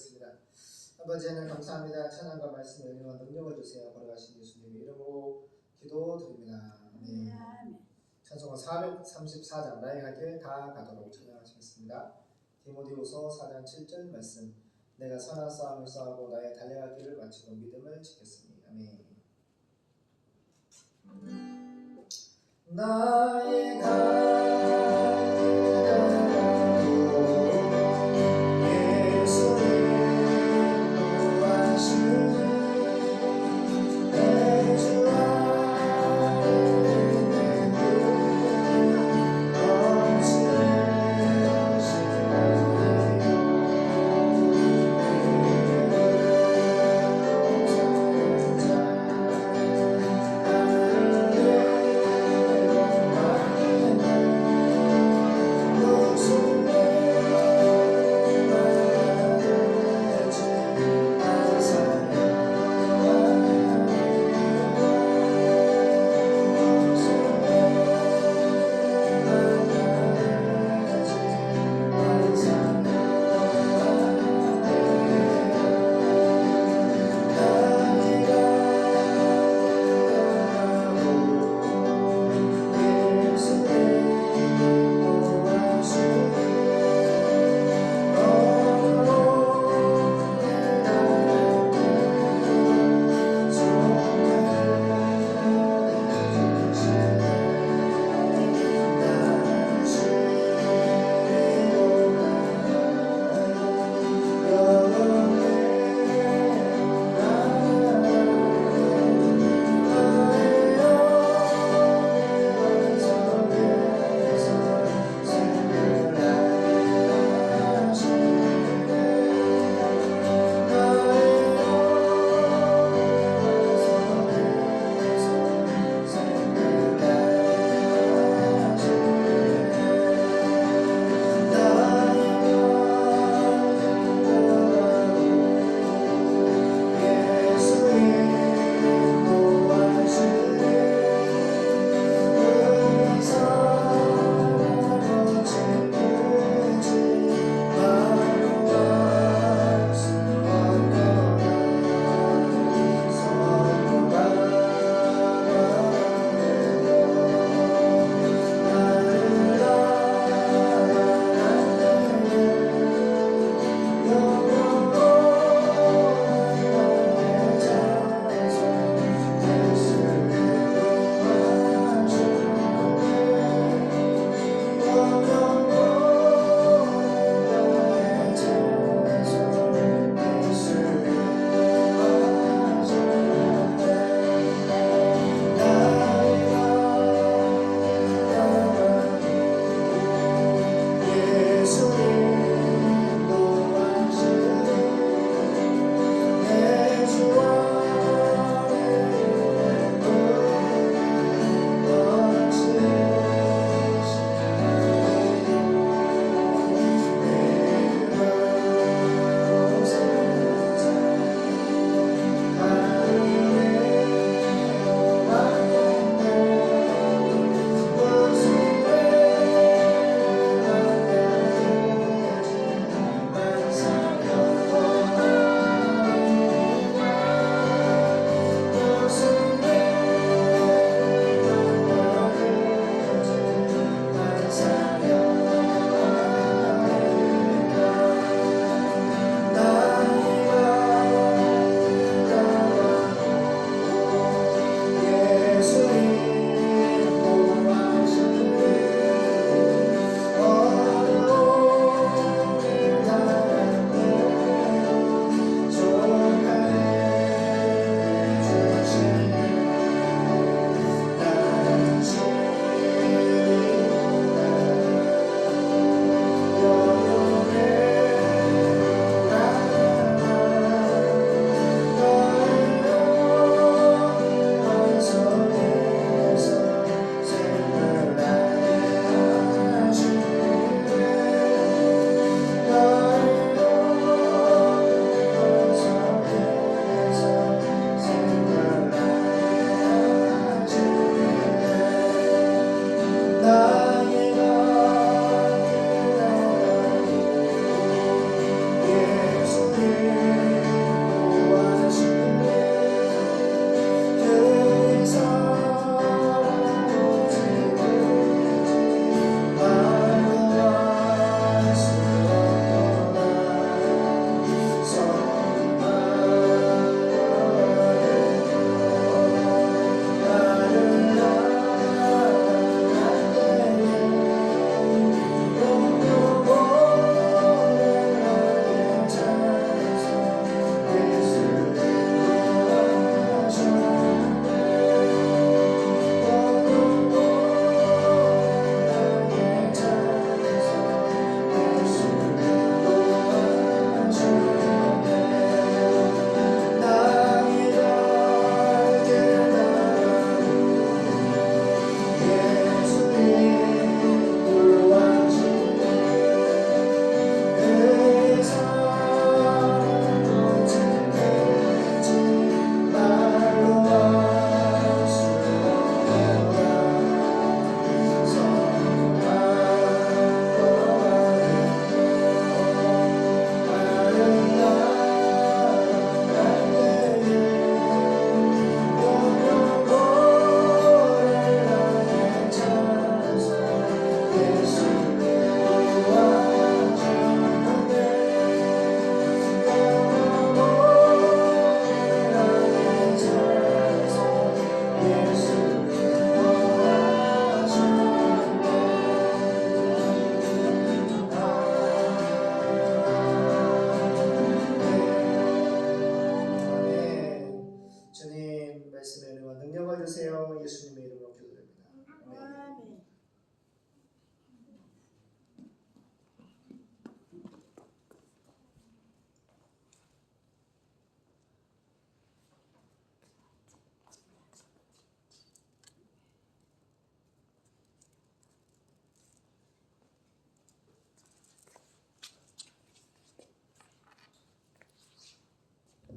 기도하겠습니다. 아버지 하나님 감사합니다. 찬양과 말씀 은혜와 능력을 주세요. 걸어가신 예수님의 이름으로 기도드립니다. 아멘. 찬송가 434장 나의 갈길다 가도록 찬양하시겠습니다. 디모데후서 4장 7절 말씀 내가 선한 싸움을 싸우고 나의 길을 마치고 믿음을 지켰으니 아멘. 나의 갈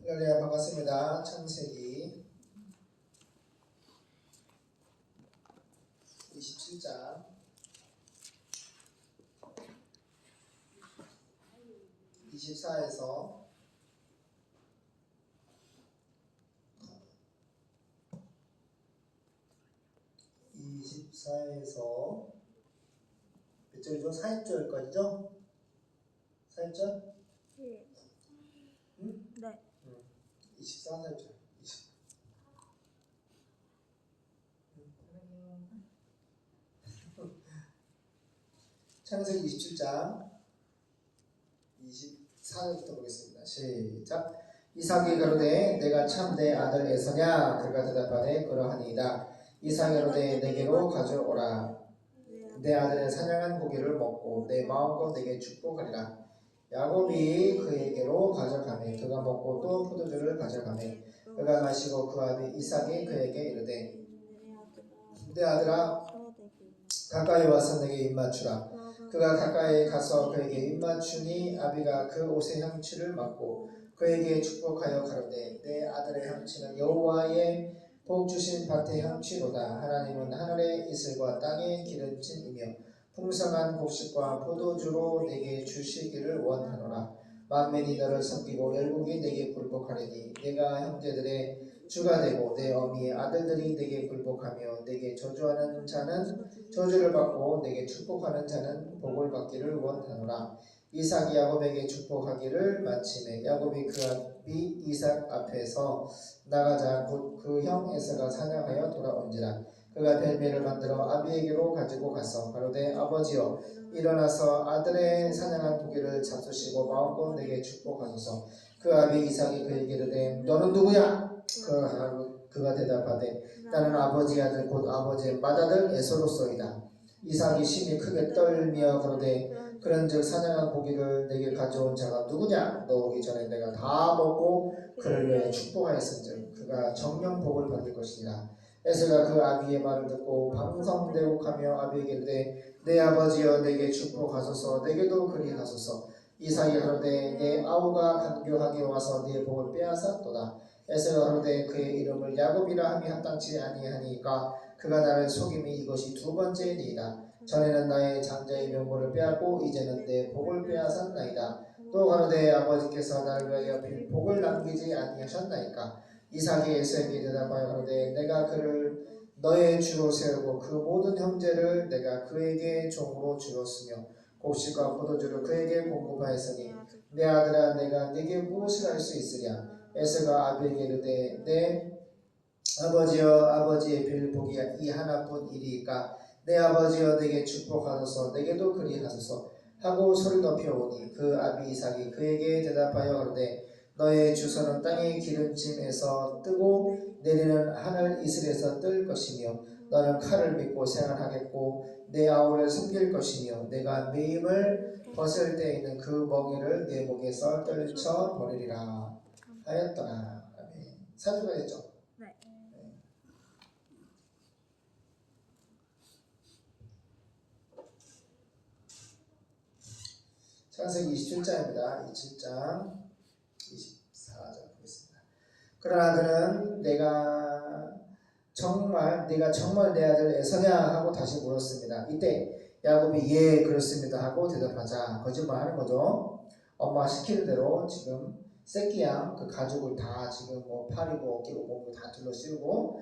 할렐루야 반갑습니다. 창세기 27장 24에서 24에서 몇 절이죠? 40절까지죠? 40절? 예. 응? 네. 24살죠. 20. 창세기 27장 24절부터 보겠습니다. 시작. 이삭이 가로되 내가 참 내 아들 에서냐 그가 대답하되 그러하니이다. 이삭이 가로되 내게로 가져오라. 내 아들의 사냥한 고기를 먹고 내 마음껏 내게 축복하리라. 야곱이 그에게로 가져가매. 그가 먹고 또 포도주를 가져가매. 그가 마시고 그 아비 이삭이 그에게 이르되 내 아들아 가까이 와서 내게 입맞추라. 그가 가까이 가서 그에게 입맞추니 아비가 그 옷의 향취를 맡고 그에게 축복하여 가로되 내 아들의 향취는 여호와의 복 주신 밭의 향취로다. 하나님은 하늘의 이슬과 땅의 기름짐이며 풍성한 곡식과 포도주로 내게 주시기를 원하노라. 만민이 너를 섬기고 열국이 내게 굴복하리니 내가 형제들의 주가 되고 내 어미의 아들들이 내게 굴복하며 내게 저주하는 자는 저주를 받고 내게 축복하는 자는 복을 받기를 원하노라. 이삭이 야곱에게 축복하기를 마침에 야곱이 그 아비 이삭 앞에서 나가자 곧 그 형 에서가 사냥하여 돌아온지라 그가 별미를 만들어 아비에게로 가지고 가서 가로되 아버지여 일어나서 아들의 사냥한 고기를 잡수시고 마음껏 내게 축복하소서. 그 아비 이삭이 그에게 이르되 너는 누구냐 그 그가 대답하되 나는 아버지 아들 곧 아버지의 맏아들 에서로소이다. 이삭이 심히 크게 떨며 그러되 그런즉 사냥한 고기를 내게 가져온 자가 누구냐? 너 오기 전에 내가 다 먹고 그를 위해 축복하였은즉 그가 정령 복을 받을 것이니라 에서가 그 아비의 말을 듣고 방성대곡하며 아비에게 이르되 내 아버지여 내게 축복하소서. 내게도 그리하소서. 이삭이 하루되 내 아우가 간교하게 와서 네 복을 빼앗았도다. 에서가 하루되 그의 이름을 야곱이라 함이 합당치 아니하니까 그가 나를 속임이 이것이 두 번째니이다. 전에는 나의 장자의 명분을 빼앗고 이제는 내 복을 빼앗았나이다. 또 가로되 아버지께서 나를 위하여 빌 복을 남기지 아니하셨나이까 이삭이 에서에게 대답하여 가로되 내가 그를 너의 주로 세우고 그 모든 형제를 내가 그에게 종으로 주었으며 곡식과 포도주를 그에게 공급하였으니 내 아들아 내가 네게 무엇을 할 수 있으랴? 에서가 아비에게 이르되 내 아버지여 아버지의 빌 복이 이 하나뿐 이리이까 내 아버지여 내게 축복하소서 내게도 그리하소서 하고 소리 높여 오니 그 아비 이삭이 그에게 대답하여 가로되 너의 주소는 땅의 기름짐에서 뜨고 내리는 하늘 이슬에서 뜰 것이며 너는 칼을 믿고 생활하겠고 내 아우를 숨길 것이며 내가 매임을 벗을 때 있는 그 멍에를 내 목에서 떨쳐 버리리라. 하였더라. 아멘. 사주가 있죠? 네. 창세기 27장입니다. 27장. 24절 보겠습니다 그러나 그는 내가 정말 네가 정말 내 아들 에서냐 하고 다시 물었습니다. 이때 야곱이 예 그렇습니다 하고 대답하자 거짓말하는 거죠. 엄마 시키는 대로 지금 새끼양 그 가죽을 다 지금 뭐 팔이고 어깨고 몸을 다 둘러 씌우고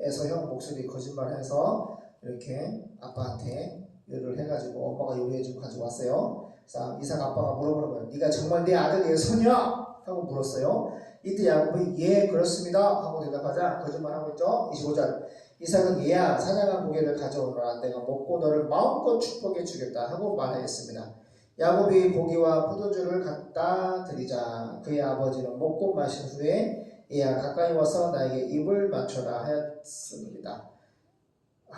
에서 형 목소리 거짓말해서 이렇게 아빠한테 요리를 해가지고 엄마가 요리해주고 가지고 왔어요. 자 이삭 아빠가 물어보는 거예요. 네가 정말 내 아들 에서냐 하고 물었어요. 이때 야곱이 예 그렇습니다 하고 대답하자 거짓말하고 있죠. 25절. 이삭은 얘야 사냥한 고개를 가져오너라. 내가 먹고 너를 마음껏 축복해 주겠다 하고 말하였습니다. 야곱이 고기와 포도주를 갖다 드리자. 그의 아버지는 먹고 마신 후에 얘야 가까이 와서 나에게 입을 맞춰라 하였습니다. 아.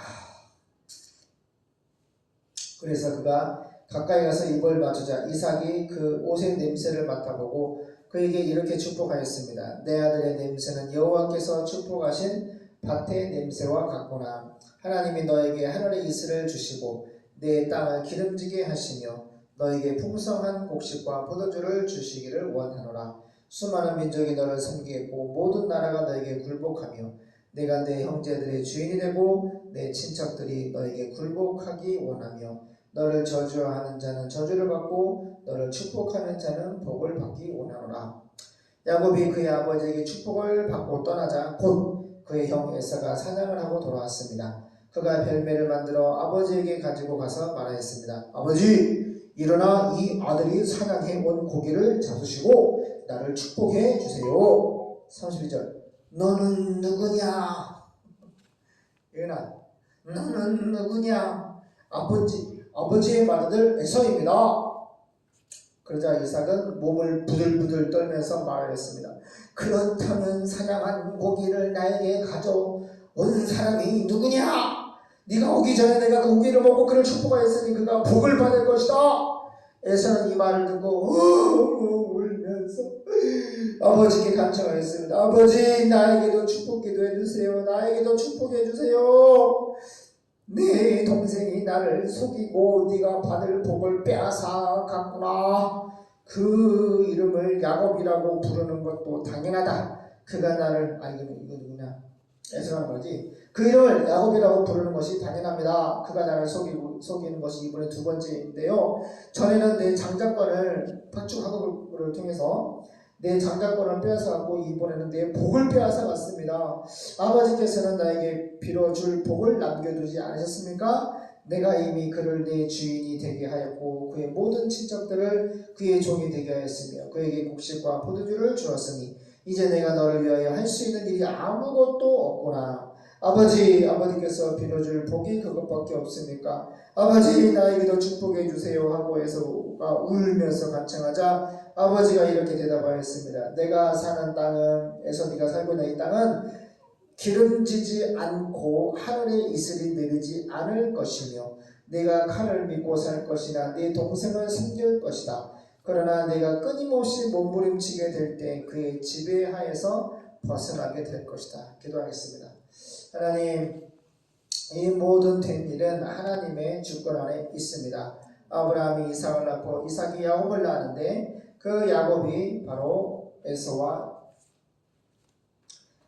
그래서 그가 가까이 가서 입을 맞추자 이삭이 그 옷의 냄새를 맡아보고 그에게 이렇게 축복하였습니다. 내 아들의 냄새는 여호와께서 축복하신 밭의 냄새와 같구나. 하나님이 너에게 하늘의 이슬을 주시고 내 땅을 기름지게 하시며 너에게 풍성한 곡식과 포도주를 주시기를 원하노라. 수많은 민족이 너를 섬기겠고 모든 나라가 너에게 굴복하며 내가 내 형제들의 주인이 되고 내 친척들이 너에게 굴복하기 원하며 너를 저주하는 자는 저주를 받고 너를 축복하는 자는 복을 받기 원하노라. 야곱이 그의 아버지에게 축복을 받고 떠나자 곧 그의 형 에사가 사냥을 하고 돌아왔습니다. 그가 별매를 만들어 아버지에게 가지고 가서 말하였습니다. 아버지, 일어나 이 아들이 사냥해 온 고기를 잡수시고 나를 축복해 주세요. 32절. 너는 누구냐? 예나, 너는 누구냐? 아버지, 아버지의 맏아들 에서입니다. 그러자 이삭은 몸을 부들부들 떨면서 말했습니다. 그렇다면 사냥한 고기를 나에게 가져 온 사람이 누구냐? 네가 오기 전에 내가 그 고기를 먹고 그를 축복하였으니 그가 복을 받을 것이다. 에서는 이 말을 듣고 우 울면서 아버지께 간청하였습니다. 아버지 나에게도 축복 기도해 주세요. 나에게도 축복해 주세요. 네 동생이 나를 속이고 네가 받을 복을 빼앗아 갔구나. 그 이름을 야곱이라고 부르는 것도 당연하다. 그가 나를 아 이거 누구냐? 에서라는 거지. 그 이름을 야곱이라고 부르는 것이 당연합니다. 그가 나를 속이고 속이는 것이 이번에 두 번째인데요. 전에는 내 장자권을 팥죽 학업을 통해서 내 장자권을 빼앗아갔고 이번에는 내 복을 빼앗아갔습니다. 아버지께서는 나에게 빌어줄 복을 남겨두지 않으셨습니까? 내가 이미 그를 내 주인이 되게 하였고 그의 모든 친척들을 그의 종이 되게 하였으며 그에게 곡식과 포도주를 주었으니 이제 내가 너를 위하여 할 수 있는 일이 아무것도 없구나. 아버지, 아버지께서 빌어줄 복이 그것밖에 없습니까? 아버지, 나에게도 축복해 주세요 하고 에서가 울면서 간청하자 아버지가 이렇게 대답하였습니다. 내가 사는 땅은 에서 네가 살고 있는 이 땅은 기름지지 않고 하늘의 이슬이 내리지 않을 것이며 내가 칼을 믿고 살 것이나 네 동생을 섬길 것이다. 그러나 내가 끊임없이 몸부림치게 될 때 그의 지배하에서 벗어나게 될 것이다. 기도하겠습니다. 하나님, 이 모든 된 일은 하나님의 주권 안에 있습니다. 아브라함이 이삭을 낳고 이삭이 야곱을 낳았는데 그 야곱이 바로 에서와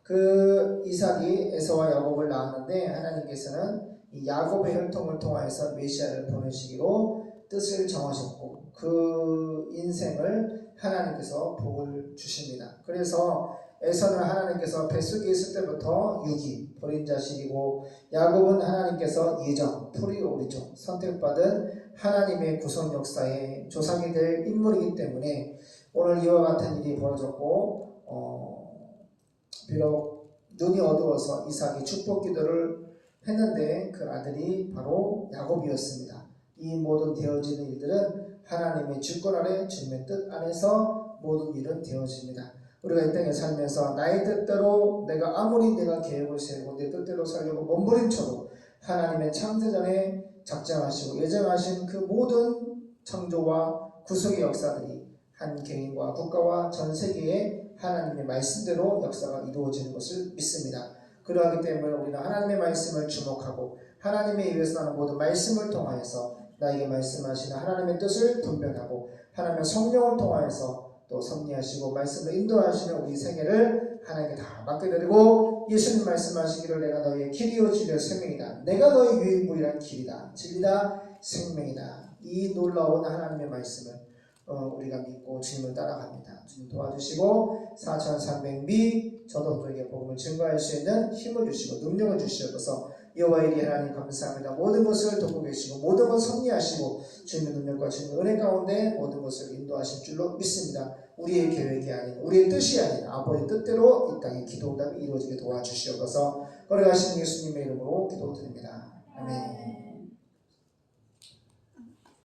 그 이삭이 에서와 야곱을 낳았는데 하나님께서는 이 야곱의 혈통을 통하여서 메시아를 보내시기로 뜻을 정하셨고 그 인생을 하나님께서 복을 주십니다. 그래서 에서는 하나님께서 뱃속에 있을 때부터 유기 버린 자식이고 야곱은 하나님께서 예정 풀이 오리죠 선택받은 하나님의 구성 역사의 조상이 될 인물이기 때문에 오늘 이와 같은 일이 벌어졌고 어, 비록 눈이 어두워서 이삭이 축복 기도를 했는데 그 아들이 바로 야곱이었습니다. 이 모든 되어지는 일들은 하나님의 주권 아래 주님의 뜻 안에서 모든 일은 되어집니다. 우리가 이 땅에 살면서 나의 뜻대로 내가 아무리 내가 계획을 세우고 내 뜻대로 살려고 몸부림쳐도 하나님의 창세전에 작정하시고 예정하신 그 모든 창조와 구속의 역사들이 한 개인과 국가와 전 세계에 하나님의 말씀대로 역사가 이루어지는 것을 믿습니다. 그러하기 때문에 우리는 하나님의 말씀을 주목하고 하나님의 입에서 나는 모든 말씀을 통하여서 나에게 말씀하시는 하나님의 뜻을 분별하고 하나님의 성령을 통하여서 또 섭리하시고 말씀을 인도하시는 우리 생애를 하나님께 다 맡겨드리고 예수님 말씀하시기를 내가 너희의 길이요 진리요 생명이다. 내가 너희 유일무이한 길이다. 진리다. 생명이다. 이 놀라운 하나님의 말씀을 어, 우리가 믿고 주님을 따라갑니다. 주님 도와주시고 4,300미 저도 또에게 복음을 증거할 수 있는 힘을 주시고 능력을 주시옵소서 여호와의 일 하나님 감사합니다. 모든 것을 돕고 계시고 모든 것을 섭리하시고 주님의 능력과 주님의 은혜 가운데 모든 것을 인도하실 줄로 믿습니다. 우리의 계획이 아닌 우리의 뜻이 아닌 아버지의 뜻대로 이 땅에 기도응답이 이루어지게 도와주시옵소서 걸어가시는 예수님의 이름으로 기도드립니다. 아멘